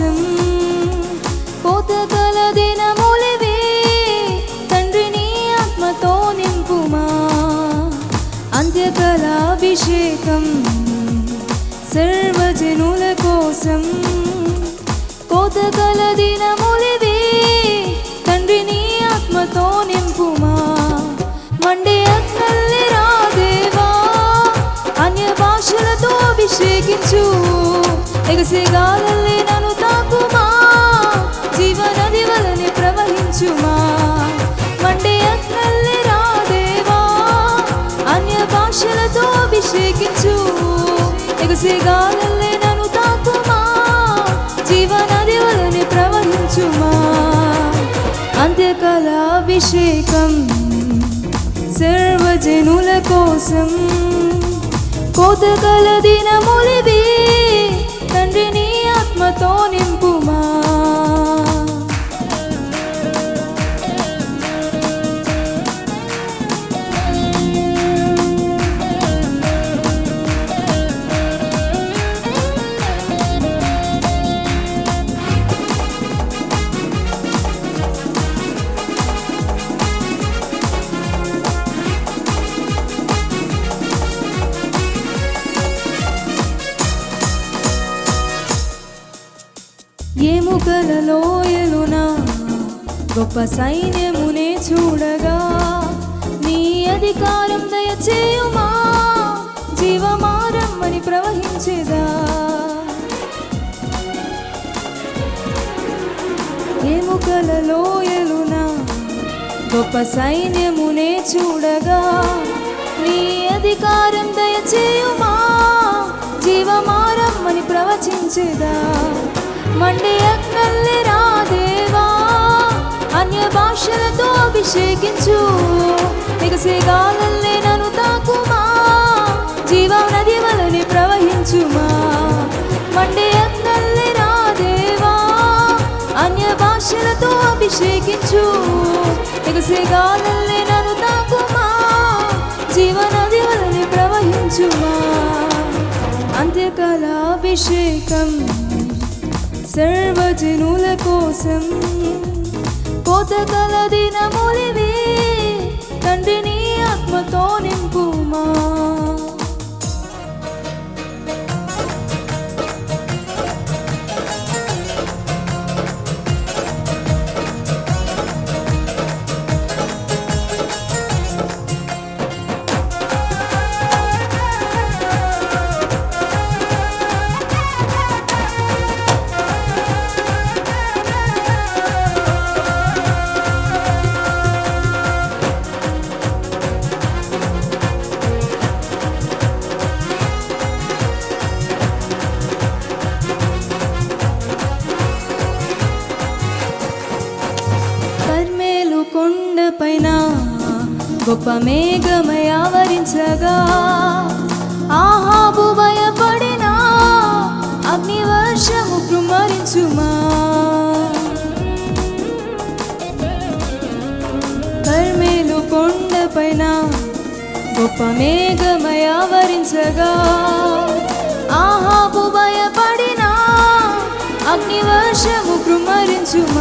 కోసం కోతకల దినములివే తండ్రి నీ ఆత్మతో నింపుమా అంత్యకలాభిషేకం సర్వజనుల కోసం కోతకల దినములివే తండ్రి నీ ఆత్మతో నింపుమా మండే అక్కల్లి రాదేవా అన్య భాషలతో అభిషేకించు ఎగసిగాలల్లి ఎగసిగాలల్లి నన్ను తాకుమా? జీవనది వలని ప్రవహించుమా అంత్యకాలాభిషేకం సర్వజనుల కోసం కోతకల దినములి ఎముకల లోయలున గొప్ప సైన్యమునే చూడగా నీ అధికారం దయచేయుమా? జీవమారమ్మని ప్రవహించేదా? ఎముకల లోయలున గొప్ప సైన్యమునే చూడగా నీ అధికారం దయచేయుమా? జీవమారమ్మని ప్రవచించేదా? మండే రాదేవా. అన్య భాషలతో అభిషేకించు. ఎగసేగాలల్లే నన్ను తాకుమా. జీవా నది వలని ప్రవహించుమా. మండే అక్కల్లి రాదేవా. అన్య భాషలతో అభిషేకించు. ఎగసేగాలల్లే నన్ను తాకుమా. జీవనది వలని ప్రవహించుమా. అంత్యకాలాభిషేకం. సర్వజనుల కోసం కోతకల దినములివే తండ్రి నీ ఆత్మతో నింపుమా? గొప్ప మేఘమై ఆవరించగా ఆహాబు భయపడినా అగ్ని వర్షము కుమరించుమా కర్మేలు కొండపైన గొప్ప మేఘమై ఆవరించగా ఆహాబు భయపడినా అగ్ని వర్షము కుమరించుమా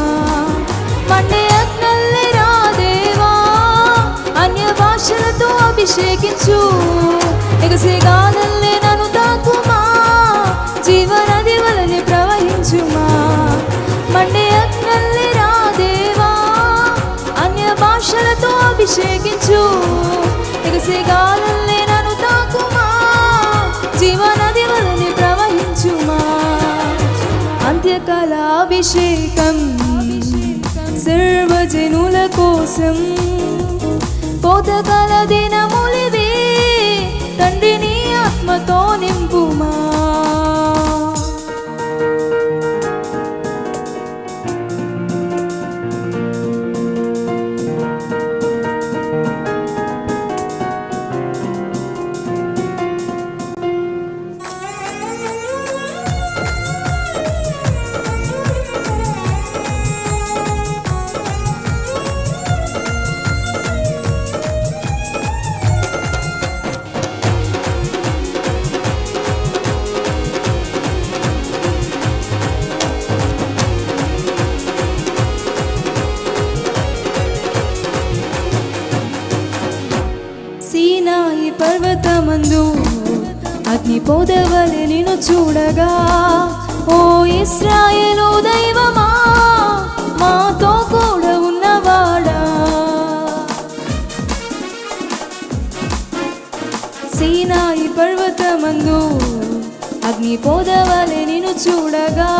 అభిషేకించు ఎగసేగాలల్లే నన్ను తాకుమా జీవనది వలని ప్రవహించుమా. మండే అగ్నల్లి రాదేవా అన్య భాషలతో అభిషేకించు. ఎగసేగాలల్లే నన్ను తాకుమా జీవనది వలని ప్రవహించుమా. అంత్యకాలాభిషేకం సర్వజనుల కోసం. కోతకాల దినములివే తండ్రిని ఆత్మతో నింపుమా? పర్వతమందు అగ్ని పొదవలి నిన్ను చూడగా ఓ ఇస్రాయేలు దైవమా మాతో కూడా ఉన్నవాడా? సీనాయి పర్వతమందు అగ్ని పొదవలి నిన్ను చూడగా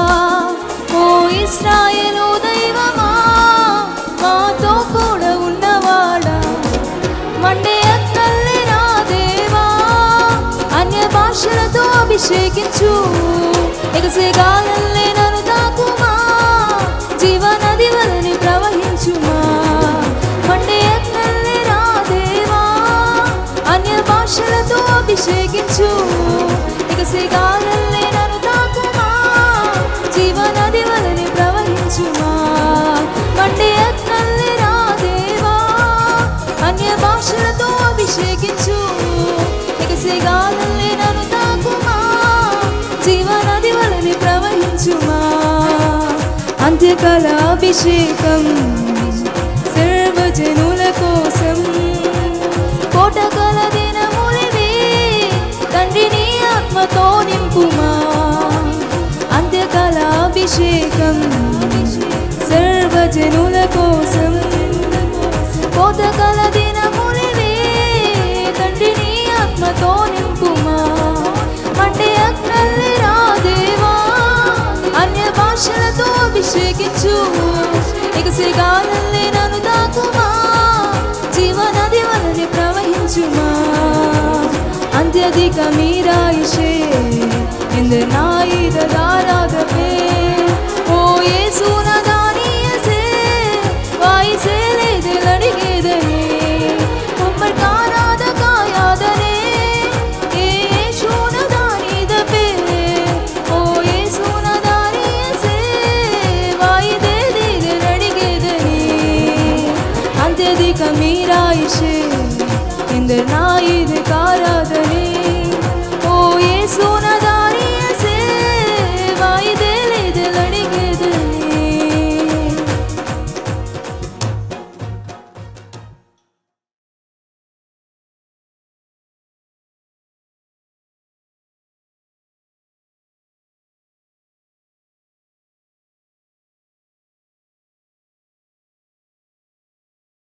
ఓ ఇస్రాయేలు దైవమా మాతో అభిషేకించు. ఎగసే గాలల్లే నన్ను తాకుమా. జీవనది వలని ప్రవహించుమా. మండే అక్కల్లే నా దేవా. అన్య భాషలతో అభిషేకించు. జీవనది వలని ప్రవహించుమా? అంత్యకాల అభిషేకం సర్వజనుల కోసం. కోటకల దినములివి తండ్రిని ఆత్మతో నింపుమా? అంత్యకాల అభిషేకం సర్వజనుల కోసం. కోతకల అక్షలతో అభిషేకించు. ఇక శ్రీగాలల్లే నన్ను తాకుమా జీవనది వలని ప్రవహించుమా. అంత్యధిక మీరాయిషే ఎందు నాయిద దారాదవే ఓ ఏ సూనద அந்தியதிக இந்த நாயிது காராதனே.